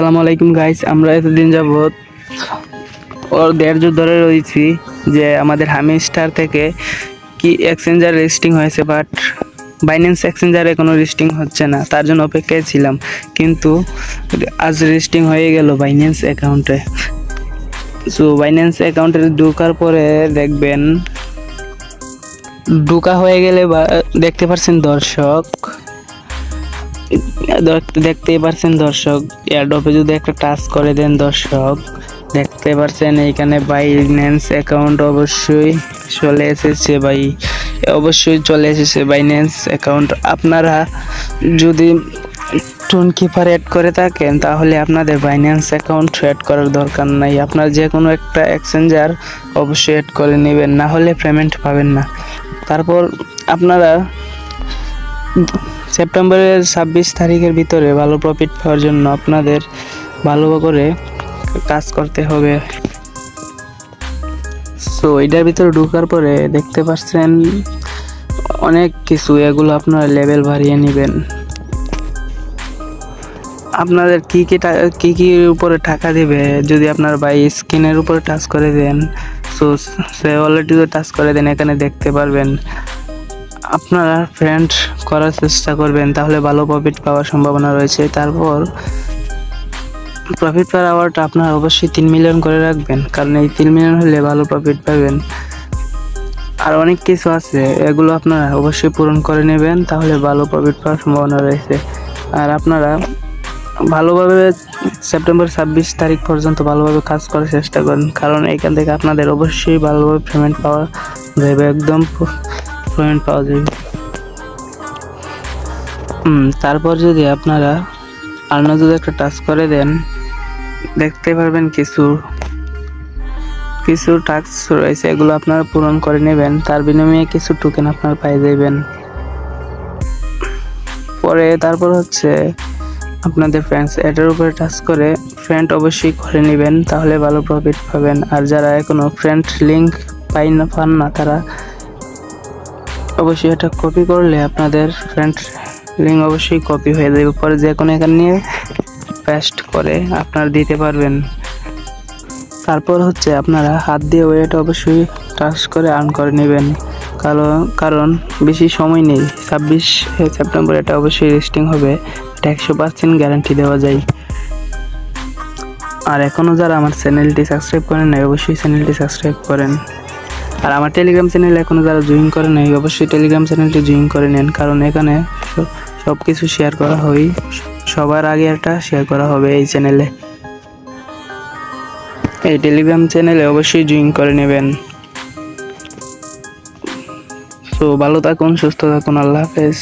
আসসালামু আলাইকুম গাইস আমরা এতদিন যাবৎ ওর যুগ ধরে রয়েছি যে আমাদের হামি স্টার থেকে কি এক্সচেঞ্জার লিস্টিং হয়েছে বাট বাইন্যান্স এক্সচেঞ্জারে কোনো লিস্টিং হচ্ছে না। তার জন্য অপেক্ষায় ছিলাম, কিন্তু আজ লিস্টিং হয়ে গেল বাইন্যান্স অ্যাকাউন্টে সো বাইন্যান্স অ্যাকাউন্টে ঢোকার পরে দেখবেন, ঢোকা হয়ে গেলে বা, দেখতে পাচ্ছেন দর্শক দেখ- দেখতেই পারছেন দর্শক এয়ারড্রপে যদি একটা টাচ করে দেন দর্শক দেখতে পারছেন এইখানে বাইন্যান্স অ্যাকাউন্ট অবশ্যই চলে এসেছে ভাই। অবশ্যই চলে এসেছে বাইন্যান্স অ্যাকাউন্ট আপনারা যদি টোন কিপার অ্যাড করে থাকেন, তাহলে আপনাদের বাইন্যান্স অ্যাকাউন্ট অ্যাড করার দরকার নাই। আপনার যে কোনো একটা এক্সচেঞ্জার অবশ্যই অ্যাড করে নেবেন, না হলে পেমেন্ট পাবেন না। তারপর আপনারা সেপ্টেম্বরের ছাব্বিশ তারিখের ভিতরে ভালো প্রফিট পাওয়ার জন্য আপনাদের ভালো করে কাজ করতে হবে। সো এটার ভিতরে ঢোকার পরে দেখতে পাচ্ছেন অনেক কিছু, এগুলো আপনারা লেভেল বাড়িয়ে নেবেন। আপনাদের কী কী কী কি উপরে টাকা দেবে? যদি আপনার বাই স্ক্রিনের উপরে টাচ করে দেন সো সে অলরেডি টাচ করে দেন, এখানে দেখতে পারবেন। আপনারা ফ্রেন্ড করার চেষ্টা করবেন, তাহলে ভালো প্রফিট পাওয়ার সম্ভাবনা রয়েছে। তারপর প্রফিট পার আওয়ারটা আপনারা অবশ্যই তিন মিলিয়ন করে রাখবেন, কারণ এই তিন মিলিয়ন হলে ভালো প্রফিট পাবেন। আর অনেক কিছু আছে, এগুলো আপনারা অবশ্যই পূরণ করে নেবেন, তাহলে ভালো প্রফিট পাওয়ার সম্ভাবনা রয়েছে। আর আপনারা ভালোভাবে সেপ্টেম্বর ছাব্বিশ তারিখ পর্যন্ত ভালোভাবে কাজ করার চেষ্টা করেন, কারণ এখান থেকে আপনাদের অবশ্যই ভালোভাবে পেমেন্ট পাওয়া যাবে একদম। পেমেন্ট পাওয়া যাবে। তারপর যদি আপনারা আর না যদি একটা টাচ করে দেন, দেখতে পারবেন কিছু কিছু টাস্ক রয়েছে, এগুলো আপনারা পূরণ করে নেবেন। তার বিনিময়ে কিছু টোকেন আপনারা পাই যাবেন পরে তারপর হচ্ছে আপনাদের ফ্রেন্ডস এটার উপরে টাচ করে ফ্রেন্ড অবশ্যই করে নেবেন, তাহলে ভালো প্রফিট পাবেন। আর যারা এখনও ফ্রেন্ড লিঙ্ক পাই না, পান না, তারা অবশ্যই এটা কপি করলে আপনাদের ফ্রেন্ড লিঙ্ক অবশ্যই কপি হয়ে যাবে। পরে যে কোনো এখানে নিয়ে পেস্ট করে আপনারা দিতে পারবেন। তারপর হচ্ছে আপনারা হাত দিয়ে ওয়েট অবশ্যই টাচ করে আর্ন করে নেবেন। কারণ কারণ বেশি সময় নেই। ছাব্বিশ সেপ্টেম্বর এটা অবশ্যই রেস্টিং হবে। এটা একশো পার্সেন্ট গ্যারান্টি দেওয়া যায়। আর এখনও যারা আমার চ্যানেলটি সাবস্ক্রাইব করেন অবশ্যই চ্যানেলটি সাবস্ক্রাইব করেন। আর আমার টেলিগ্রাম চ্যানেল এখনও যারা জয়েন করে নাই, অবশ্যই টেলিগ্রাম চ্যানেলটি জয়েন করে নেন, কারণ এখানে সব কিছু শেয়ার করা হয় সবার আগে একটা শেয়ার করা হবে এই চ্যানেলে এই টেলিগ্রাম চ্যানেলে অবশ্যই জয়েন করে নেবেন। তো ভালো থাকুন, সুস্থ থাকুন, আল্লাহ হাফেজ।